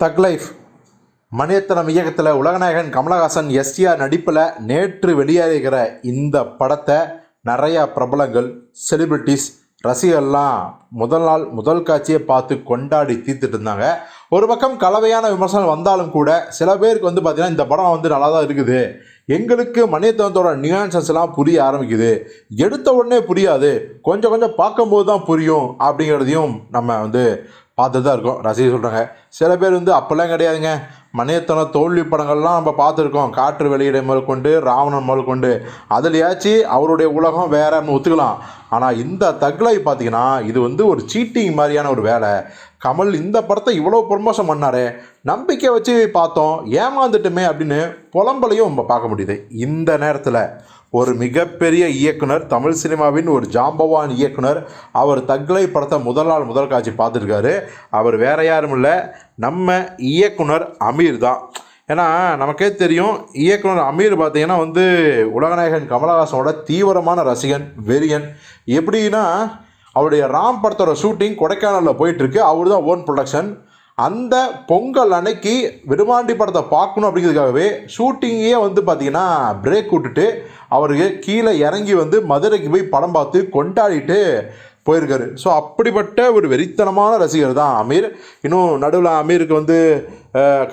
தக் லைஃப். மணியத்தனம் இயக்கத்தில் உலகநாயகன் கமலஹாசன் எஸ்டிஆர் நடிப்பில் நேற்று வெளியாகிற இந்த படத்தை நிறையா பிரபலங்கள் செலிபிரிட்டிஸ் ரசிகர்லாம் முதல் நாள் முதல் காட்சியை பார்த்து கொண்டாடி தீர்த்துட்டு இருந்தாங்க. ஒரு பக்கம் கலவையான விமர்சனம் வந்தாலும் கூட சில பேருக்கு வந்து பார்த்திங்கன்னா இந்த படம் வந்து நல்லா தான் இருக்குது. எங்களுக்கு மணியத்தனத்தோட நியூயான்சஸ் புரிய ஆரம்பிக்குது. எடுத்த உடனே புரியாது. கொஞ்சம் கொஞ்சம் பார்க்கும்போது தான் புரியும் அப்படிங்கிறதையும் நம்ம வந்து பார்த்துட்டு தான் இருக்கோம். ரசிகர் சொல்கிறாங்க சில பேர் வந்து அப்போல்லாம் கிடையாதுங்க. மணியத்தன தோல்வி படங்கள்லாம் நம்ம பார்த்துருக்கோம். காற்று வெளியிட முதல் கொண்டு ராவணன் முதல் கொண்டு. அதுலையாச்சும் அவருடைய உலகம் வேறன்னு ஒத்துக்கலாம். ஆனால் இந்த தக்லை பார்த்தீங்கன்னா இது வந்து ஒரு சீட்டிங் மாதிரியான ஒரு வேலை. கமல் இந்த படத்தை இவ்வளோ ப்ரொமோஷன் பண்ணாரே நம்பிக்கை வச்சு பார்த்தோம் ஏமாந்துட்டுமே அப்படின்னு புலம்பலையும் நம்ம பார்க்க முடியுது. இந்த நேரத்தில் ஒரு மிகப்பெரிய இயக்குனர் தமிழ் சினிமாவின் ஒரு ஜாம்பவான் இயக்குனர் அவர் தக்லை படத்தை முதல் நாள் முதல் காட்சி பார்த்துருக்காரு. அவர் வேற யாரும் இல்லை நம்ம இயக்குனர் அமீர் தான். ஏன்னா நமக்கே தெரியும் இயக்குனர் அமீர் பார்த்தீங்கன்னா வந்து உலகநாயகன் கமலஹாசனோட தீவிரமான ரசிகன் வெறியன். எப்படின்னா அவருடைய ராம் படத்தோட ஷூட்டிங் கொடைக்கானலில் போயிட்டுருக்கு. அவர் தான் ஓன் ப்ரொடக்ஷன் அந்த பொங்கல் அன்னைக்கு விருமாண்டி படத்தை பார்க்கணும் அப்படிங்கிறதுக்காகவே ஷூட்டிங்கே வந்து பார்த்தீங்கன்னா பிரேக் விட்டுட்டு அவருக்கு கீழே இறங்கி வந்து மதுரைக்கு போய் படம் பார்த்து கொண்டாடிட்டு போயிருக்காரு. ஸோ அப்படிப்பட்ட ஒரு வெறித்தனமான ரசிகர் தான் அமீர். இன்னும் நடுவில் அமீருக்கு வந்து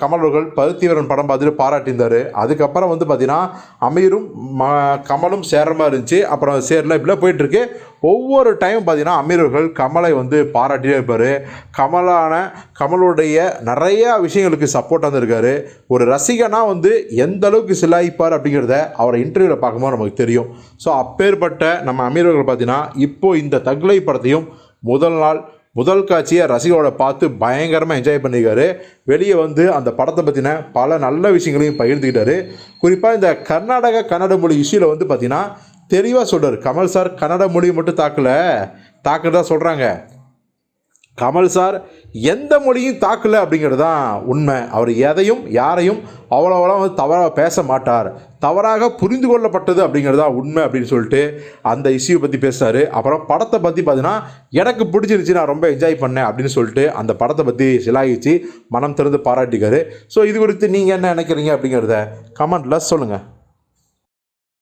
கமலர்கள் கமல் அவர்கள் பருத்திவரன் படம் பார்த்துட்டு பாராட்டியிருந்தார். அதுக்கப்புறம் வந்து பார்த்திங்கன்னா அமீரும் ம கமலும் சேர்ற மாதிரி இருந்துச்சு. அப்புறம் சேரல இப்படிலாம் போயிட்டுருக்கு ஒவ்வொரு டைம் பார்த்தீங்கன்னா அமீரர்கள் கமலை வந்து பாராட்டியே இருப்பார். கமலான கமலுடைய நிறையா விஷயங்களுக்கு சப்போர்ட்டாக வந்திருக்காரு ஒரு ரசிகனாக வந்து எந்த அளவுக்கு சிலாயிப்பார் அப்படிங்கிறத அவரை இன்டர்வியூவில் பார்க்கும்போது நமக்கு தெரியும். ஸோ அப்பேற்பட்ட நம்ம அமீரர்கள் பார்த்தீங்கன்னா இப்போ இந்த தகுலை படத்தையும் முதல் நாள் முதல் காட்சியை ரசிகரோட பார்த்து பயங்கரமாக என்ஜாய் பண்ணியிருக்காரு வெளியே வந்து அந்த படத்தை பற்றின பல நல்ல விஷயங்களையும் பகிர்ந்துக்கிட்டாரு. குறிப்பாக இந்த கர்நாடக கன்னட மொழி இஷ்யூவில் வந்து பார்த்தீங்கன்னா தெளிவாக சொல்கிறார் கமல் சார் கன்னட மொழி மட்டும் தாக்கல. தாக்குறதா சொல்கிறாங்க கமல் சார் எந்த மொழியும் தாக்கல அப்படிங்கிறது தான் உண்மை. அவர் எதையும் யாரையும் அவ்வளோவெல்லாம் வந்து தவறாக பேச மாட்டார். தவறாக புரிந்து கொள்ளப்பட்டது அப்படிங்கிறது தான் உண்மை அப்படின்னு சொல்லிட்டு அந்த இஷ்யூ பற்றி பேசினார் அப்புறம் படத்தை பற்றி பார்த்தீங்கன்னா எனக்கு பிடிச்சிருந்துச்சி நான் ரொம்ப என்ஜாய் பண்ணேன் அப்படின்னு சொல்லிட்டு அந்த படத்தை பற்றி சிலாகிச்சு மனம் திறந்து பாராட்டிக்காரு. ஸோ இது குறித்து நீங்கள் என்ன நினைக்கிறீங்க அப்படிங்கிறத கமெண்ட்டில் சொல்லுங்கள்